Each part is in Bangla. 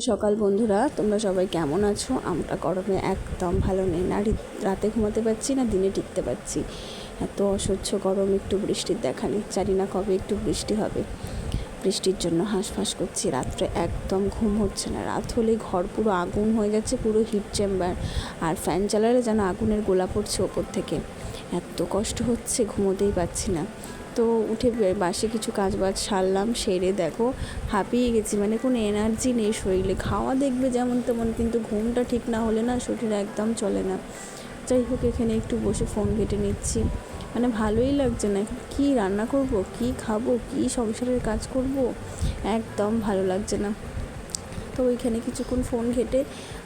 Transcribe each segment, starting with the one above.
সকাল বন্ধুরা, তোমরা সবাই কেমন আছো? আমরা গরমে একদম ভালো নেই। না রাতে ঘুমাতে পারছি না, দিনে টিকতে পারছি। এত অসহ্য গরম, একটু বৃষ্টির দেখা নেই। জানি না কবে একটু বৃষ্টি হবে। বৃষ্টির জন্য হাঁসফাঁস করছি। রাত্রে একদম ঘুম হচ্ছে না। রাত হলেই ঘর পুরো আগুন হয়ে যাচ্ছে, পুরো হিট চেম্বার। আর ফ্যান চালালে যেন আগুনের গোলা পড়ছে ওপর থেকে। এত কষ্ট হচ্ছে, ঘুমোতেই পাচ্ছি না। তো উঠে বাসে কিছু কাজ বাজ সারলাম, সেরে দেখো হাঁপিয়ে গেছি। মানে কোনো এনার্জি নেই শরীরে। খাওয়া দেখবে যেমন তেমন, কিন্তু ঘুমটা ঠিক না হলে না শরীর একদম চলে না। যাই হোক, এখানে একটু বসে ফোন ঘেটে নিচ্ছি। মানে ভালোই লাগছে না। কি রান্না করব? কি খাব? কি সংসারের কাজ করব? একদম ভালো লাগছে না। তো ওইখানে কিছুক্ষণ ফোন ঘেটে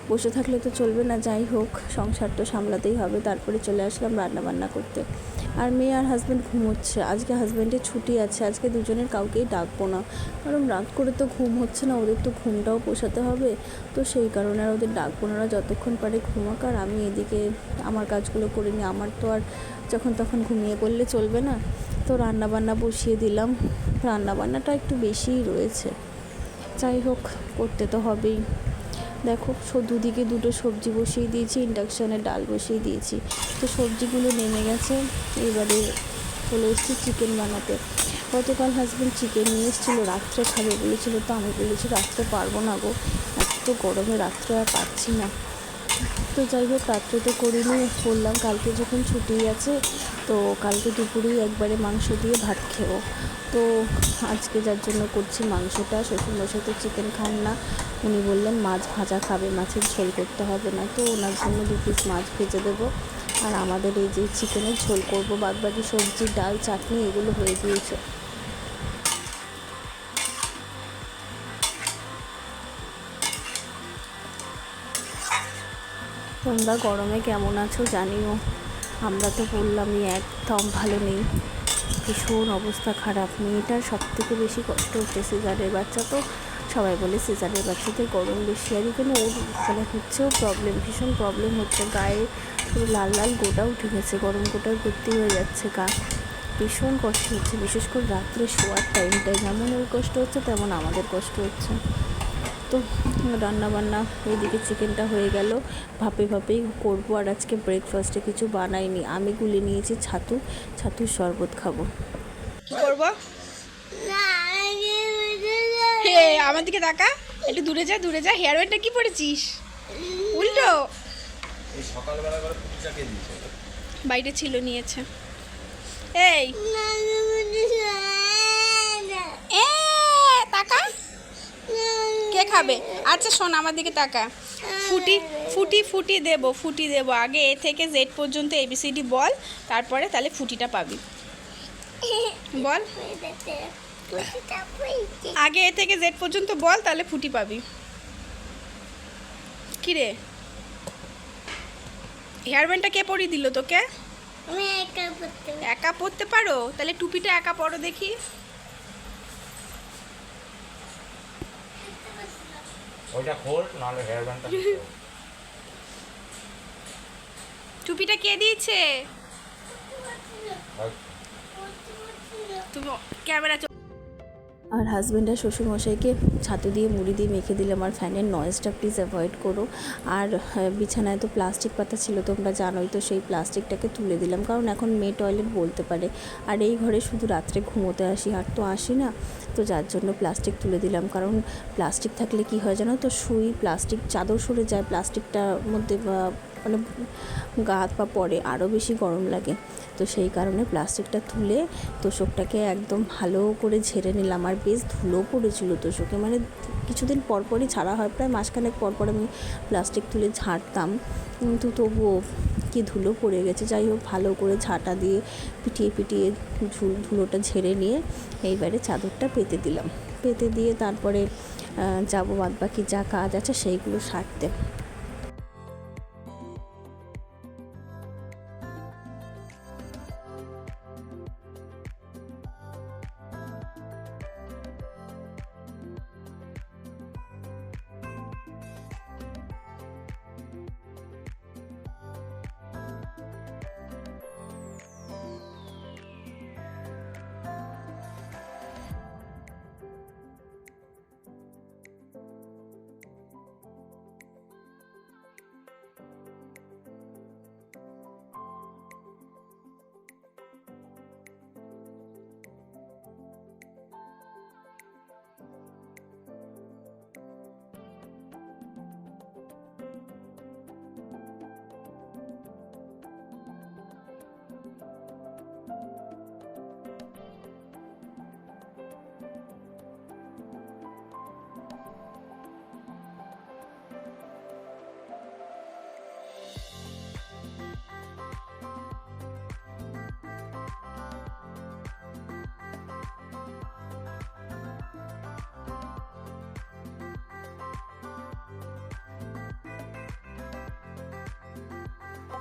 বসে থাকলে তো চলবে না, যাই হোক, সংসার তো সামলাতেই হবে। তারপরে চলে আসলাম রান্না বান্না করতে। আর মেয়ে আর হাজব্যান্ড ঘুমোচ্ছে। আজকে হাজব্যান্ডের ছুটি আছে, আজকে দুজনের কাউকেই ডাকবো না। কারণ রাত করে তো ঘুম হচ্ছে না, ওদের তো ঘুমটাও পোষাতে হবে। তো সেই কারণে আর ওদের ডাকবো না যতক্ষণ পারে ঘুমাক। আর আমি এদিকে আমার কাজগুলো করে নিই। আমার তো আর যখন তখন ঘুমিয়ে পড়লে চলবে না। তো রান্না বান্না বসিয়ে দিলাম। রান্নাবান্নাটা একটু বেশিই রয়েছে। যাই হোক, করতে তো হবেই। দেখো দুদিকে দুটো সবজি বসিয়ে দিয়েছি ইন্ডাকশানে ডাল বসিয়ে দিয়েছি। তো সবজিগুলো নেমে গেছে, এবারে চলে এসেছি চিকেন বানাতে। গতকাল হাজব্যান্ড চিকেন নিয়ে এসেছিল, রাত্রে খাবে বলেছিলো, তো আমি বলেছি, রাত্রে পারব না গো, এত গরমে রাত্রে আর পারছি না। তো যাই হোক, রাত্রে তো করিনি, বললাম কালকে যখন ছুটি আছে তো কালকে দুপুরেই একবারে মাংস দিয়ে ভাত খেবো। তো আজকে যার জন্য করছি মাংসটা, শ্বশুরমশাই তো চিকেন খান না। উনি বললেন, মাছ ভাজা খাবে, মাছের ঝোল করতে হবে না। তো ওনার জন্য দু পিস মাছ ভেজে দেবো। আর আমাদের এই যে চিকেনের ঝোল করব, বাদবাকি সবজি, ডাল, চাটনি, এগুলো হয়ে গিয়েছে। তোমরা গরমে কেমন আছো জানিও। আমরা তো বললামই একদম ভালো নেই। ভীষণ অবস্থা খারাপ। মেয়েটার সব থেকে বেশি কষ্ট হচ্ছে সিজারের বাচ্চা তো। সবাই বলে সিজারের বাচ্চাদের গরম বেশি। আর এখানে ওর মানে হচ্ছেও প্রবলেম ভীষণ প্রবলেম হচ্ছে। গায়ে পুরো লাল লাল গোটা উঠে গেছে, গরম গোটায় ভর্তি হয়ে যাচ্ছে গা। ভীষণ কষ্ট হচ্ছে। বিশেষ করে রাত্রে শোয়ার টাইমটায় যেমন ওর কষ্ট হচ্ছে, তেমন আমাদের কষ্ট হচ্ছে। তো রান্না বান্না ওইদিকে চিকেনটা হয়ে গেল। ভাপে ভাপেই করব আর আজকে ব্রেকফাস্টে কিছু বানাইনি। আমি গুলে নিয়েছি ছাতু ছাতুর শরবত খাব। কি করব? আমার দিকে তাকা। একটু দূরে যা দূরে যা। হেয়ার ব্যান্ডটা কি পরেছিস? উল্টো। এই সকালবেলা করে পুটিটাকে দিয়েছে। বাইরে ছিল নিয়েছে। এই এ তাকা কে খাবে? আচ্ছা শোন আমার দিকে তাকা। ফুটি ফুটি ফুটি দেবো ফুটি দেবো। আগে এ থেকে জেড পর্যন্ত এবিসিডি বল তারপরে তাহলে ফুটিটা পাবি। বল। আগে এ থেকে জেড পর্যন্ত বল তাহলে ফুটি পাবি। কি রে? হেয়ার ব্যান্ডটা কে পরিয়ে দিল তোকে? একা পরতে পারো? তাহলে টুপিটা একা পরো দেখি। ওইটা খোল নাহলে হেয়ার ব্যান্ডটা টুপিটা কে দিয়েছে? তুমি ক্যামেরা হাজব্যান্ড আর শ্বশুরমশাইকে ছাতু দিয়ে মুড়ি দিয়ে মেখে দিলাম আর ফ্যানের নয়েজটা প্লিজ অ্যাভয়েড করো। আর হ্যাঁ, বিছানায় তো প্লাস্টিক পাতা ছিল তোমরা জানোই তো সেই প্লাস্টিকটাকে তুলে দিলাম। কারণ এখন মেয়ে টয়লেট বলতে পারে। আর এই ঘরে শুধু রাত্রে ঘুমোতে আসি আর তো আসি না। তো যার জন্য প্লাস্টিক তুলে দিলাম। কারণ প্লাস্টিক থাকলে কি হয় জানো তো শুই প্লাস্টিক চাদর সরে যায়। প্লাস্টিকটার মধ্যে মানে গা হাত পা পড়ে আরও বেশি গরম লাগে। তো সেই কারণে প্লাস্টিকটা তুলে তোষকটাকে একদম ভালো করে ঝেড়ে নিলাম। আর বেশ ধুলো পড়েছিল তোষকে। মানে কিছুদিন পর পরই, ছাড়া হয় প্রায় মাসখানেক পর পর আমি প্লাস্টিক তুলে ঝাড়তাম। কিন্তু তবুও কি ধুলো পড়ে গেছে। যাই হোক, ভালো করে ঝাঁটা দিয়ে পিটিয়ে পিটিয়ে ঝুল, ধুলোটা ঝেড়ে নিয়ে এইবারে চাদরটা পেতে দিলাম। পেতে দিয়ে তারপরে যাব বাদ বাকি যা কাজ আছে সেইগুলো সারতে।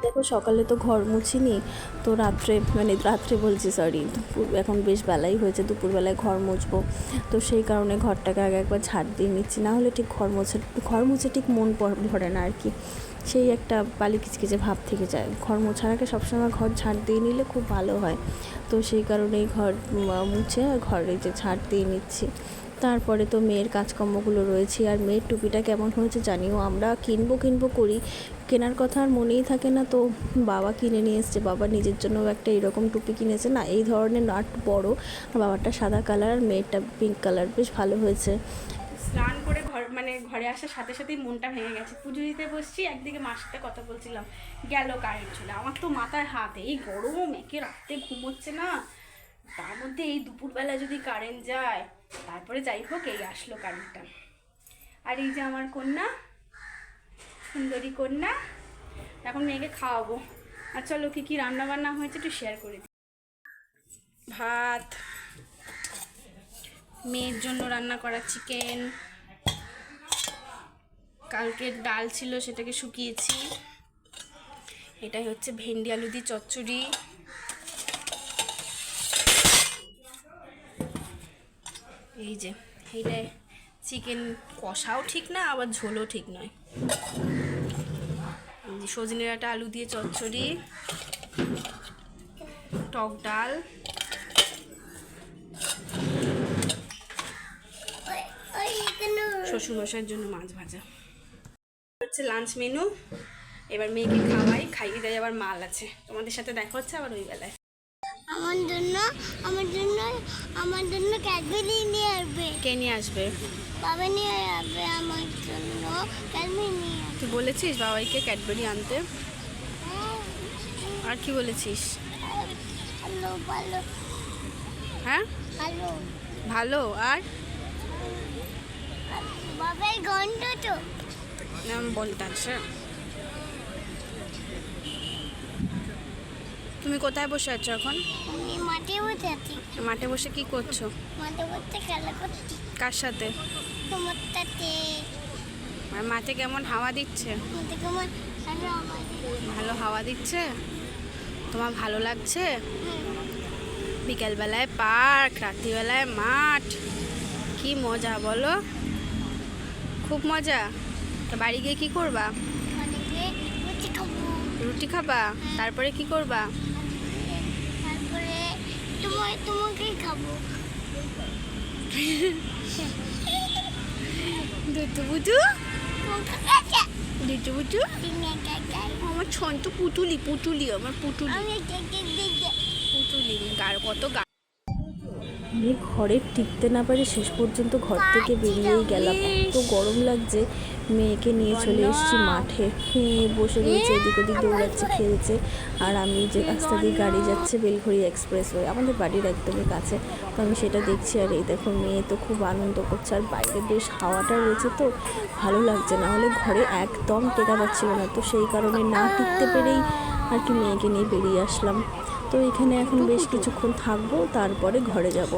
দেখো সকালে তো ঘর মুছিনি, তো রাত্রে মানে রাত্রে বলছি সরি দুপুর, এখন বেশ বেলাই হয়েছে, দুপুরবেলায় ঘর মুছবো। তো সেই কারণে ঘরটাকে আগে একবার ঝাড় দিয়ে নিচ্ছি, না হলে ঠিক ঘর মুছে ঘর মুছে ঠিক মন ভরে না আর কি। সেই একটা বালি কিচকিচে ভাব থেকে যায়। ঘর মোছার আগে সবসময় ঘর ঝাড় দিয়ে নিলে খুব ভালো হয়। তো সেই কারণেই ঘর মুছে, ঘরে যে ঝাড় দিয়ে নিচ্ছি। তারপরে তো মেয়ের কাজকর্মগুলো রয়েছে, আর মেয়ের টুপিটা কেমন হয়েছে জানিও। আমরা কিনবো কিনবো করি, কেনার কথা আর মনেই থাকে না তো। বাবা কিনে নিয়ে এসছে, বাবা নিজের জন্য একটা এরকম টুপি কিনেছে না, এই ধরনের নাট বড়। বাবারটা সাদা কালার, আর মেয়েরটা পিঙ্ক কালার, বেশ ভালো হয়েছে। স্নান করে ঘর মানে ঘরে আসার সাথে সাথেই মনটা ভেঙে গেছে। পুজো দিতে বসছি, একদিকে মার সাথে কথা বলছিলাম, গেল কারেন্ট চলে, আমার তো মাথায় হাত, এই গরম, একে রাতে ঘুমোচ্ছে না। তার মধ্যে এই দুপুরবেলা যদি কারেন্ট যায় তারপরে যাই হোক, এই আসলো কারেন্টটা আর এই যে আমার কন্যা, সুন্দরী কন্যা, এখন মেয়েকে খাওয়াবো। আর চলো, কী কী রান্নাবান্না হয়েছে একটু শেয়ার করে দিই। ভাত, মেয়ের জন্য রান্না করা চিকেন কালকের ডাল ছিল, সেটাকে শুকিয়েছি। এটাই হচ্ছে ভেন্ডি আলু দিয়ে চচ্চড়ি। এই যে এইটা চিকেন কষাও ঠিক না, আবার ঝোলও ঠিক নয়। যে সজনে ডাঁটা, আলু দিয়ে চচ্চড়ি, টক ডাল। শ্বশুরমশাইয়ের জন্য মাছ ভাজা। হচ্ছে লাঞ্চ মেনু এবার মেয়েকে খাওয়াই, খাইয়ে দেয়, আবার মাল আছে। তোমাদের সাথে দেখা হচ্ছে আবার ওই বেলায়। আমার জন্য আমার জন্য আমার জন্য ক্যাডবেরি নিয়ে আসবে। কে নিয়ে আসবে? বাবা নিয়ে আসবে আমার জন্য ক্যাডবেরি নিয়ে তুই বলেছিস বাবাইকে ক্যাডবেরি আনতে? আর কি বলেছিস? ভালো ভালো। হ্যাঁ? ভালো। ভালো আর? বাবার গন্ধ তো। নাম বলতে আছে তুমি কোথায় বসে আছো এখন? আমি মাঠে বসে আছি। মাঠে বসে কি করছ? মাঠে বসে খেলা করছি। কার সাথে? তোমার সাথে আর মাঠে কেমন হাওয়া দিচ্ছে? ভালো হাওয়া দিচ্ছে। তোমার ভালো লাগছে? বিকেলবেলায় পার্ক রাত্রিবেলায় মাঠ। কি মজা বলো? খুব মজা? তো বাড়ি গিয়ে কি করবা? রুটি রুটি খাবা? তারপরে কি করবা? তোমাকে খাব দুটু বুটু দুটু বুটু আমার ছন্ত পুতুলি পুতুলি আমার পুতুলি পুতুলি গার কত গা আমি ঘরে টিকতে না পারে শেষ পর্যন্ত ঘর থেকে বেরিয়েই গেলাম। এত গরম লাগছে, মেয়েকে নিয়ে চলে এসেছি মাঠে। মেয়ে বসে রয়েছে, এদিক ওদিক দৌড়াচ্ছে, খেলছে। আর আমি যে রাস্তা দিয়ে গাড়ি যাচ্ছে বেলঘড়ি এক্সপ্রেস ওয়ে আমাদের বাড়ির একদমই কাছে। তো আমি সেটা দেখছি আর এই দেখো, মেয়ে তো খুব আনন্দ করছে। আর বাইরে বেশ হাওয়াটা রয়েছে তো, ভালো লাগছে। না হলে ঘরে একদম টেকা পাচ্ছিল না। তো সেই কারণে না টিকতে পেরেই আর কি মেয়েকে নিয়ে বেরিয়ে আসলাম। তো এখানে এখন বেশ কিছুক্ষণ থাকব, তারপরে ঘরে যাব।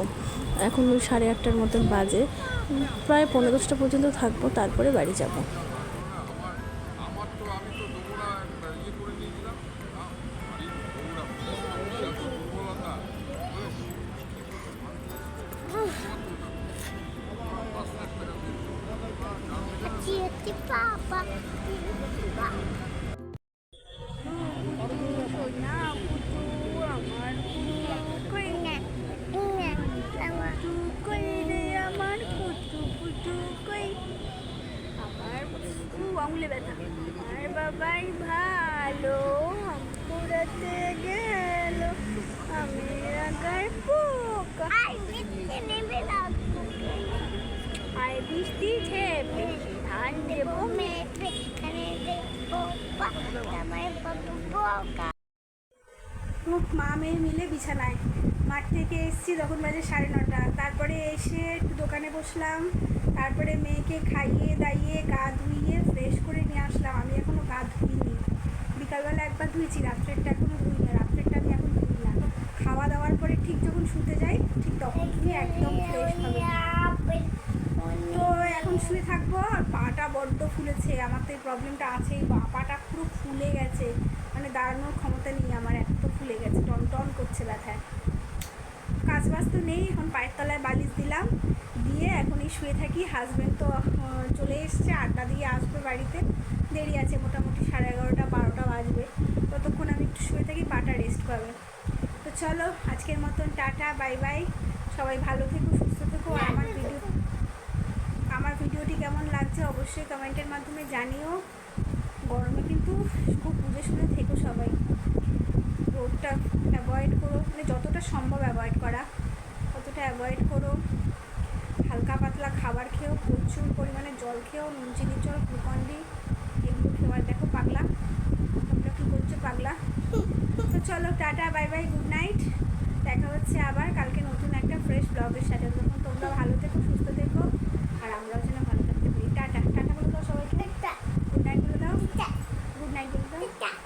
এখন সাড়ে আটটার মতন বাজে। প্রায় পনেরো দশটা পর্যন্ত থাকব, তারপরে বাড়ি যাব। বাবাই ভালো পুরাতে গেল আমি আগার পোকা। আর বৃষ্টি ঝেপে ধান দেবো খুব মা মেয়ে মিলে বিছানায়। মাঠ থেকে এসেছি তখন বাজে সাড়ে নটা। তারপরে এসে একটু দোকানে বসলাম। তারপরে মেয়েকে খাইয়ে দাইয়ে গা ধুইয়ে ফ্রেশ করে নিয়ে আসলাম। আমি এখনও গা ধুইনি। বিকালবেলা একবার ধুয়েছি রাত্রেরটা এখনও ধুই না রাত্রেরটা আমি এখন ধুই না। খাওয়া দাওয়ার পরে ঠিক যখন শুতে যাই, ঠিক তখন ধুয়ে একদম ফ্রেশ তো এখন শুয়ে থাকব, আর পাটা বড্ড ফুলেছে। আমার তো এই প্রবলেমটা আছেই। পাটা পুরো ফুলে গেছে। মানে দাঁড়ানোর ক্ষমতা নেই আমার এত ফুলে গেছে টন টন করছে ব্যথায় কাজ বাজ তো নেই এখন পায়ের তলায় বালিশ দিলাম দিয়ে এখন এই শুয়ে থাকি। হাজব্যান্ড তো চলে এসছে আড্ডা দিয়ে আসবে বাড়িতে। দেরি আছে মোটামুটি সাড়ে এগারোটা বারোটা বাজবে। ততক্ষণ আমি একটু শুয়ে থাকি পাটা রেস্ট পাবে। তো চলো আজকের মতন টাটা বাই বাই। সবাই ভালো থেকো সুস্থ থেকো। আর আমার ভিডিও আমার ভিডিওটি কেমন লাগছে অবশ্যই কমেন্টের মাধ্যমে জানিও। গরমে কিন্তু খুব বুঝে শুনে থেকো সবাই। রোডটা অ্যাভয়েড করো মানে যতটা সম্ভব অ্যাভয়েড করা। ততটা অ্যাভয়েড করো। হালকা পাতলা খাবার খেয়েও প্রচুর পরিমাণে জল খেয়েও নুন চিনি জল গ্লুকন্ডি এগুলো খেয়ে মানে দেখো পাগলা। তোমরা কী করছ পাগলা? তো চলো ta-ta bye bye good night দেখা হচ্ছে আবার কালকে নতুন একটা ফ্রেশ ব্লগের সাথে। তখন তোমরা ভালো থেকো সুস্থ থেকো আর আমরাও যেন ভালো থাকতে পারি। টাটা। টাটা বলে দাও সবাইকে। গুড নাইট বলে দাও। গুড নাইট বলে দাও।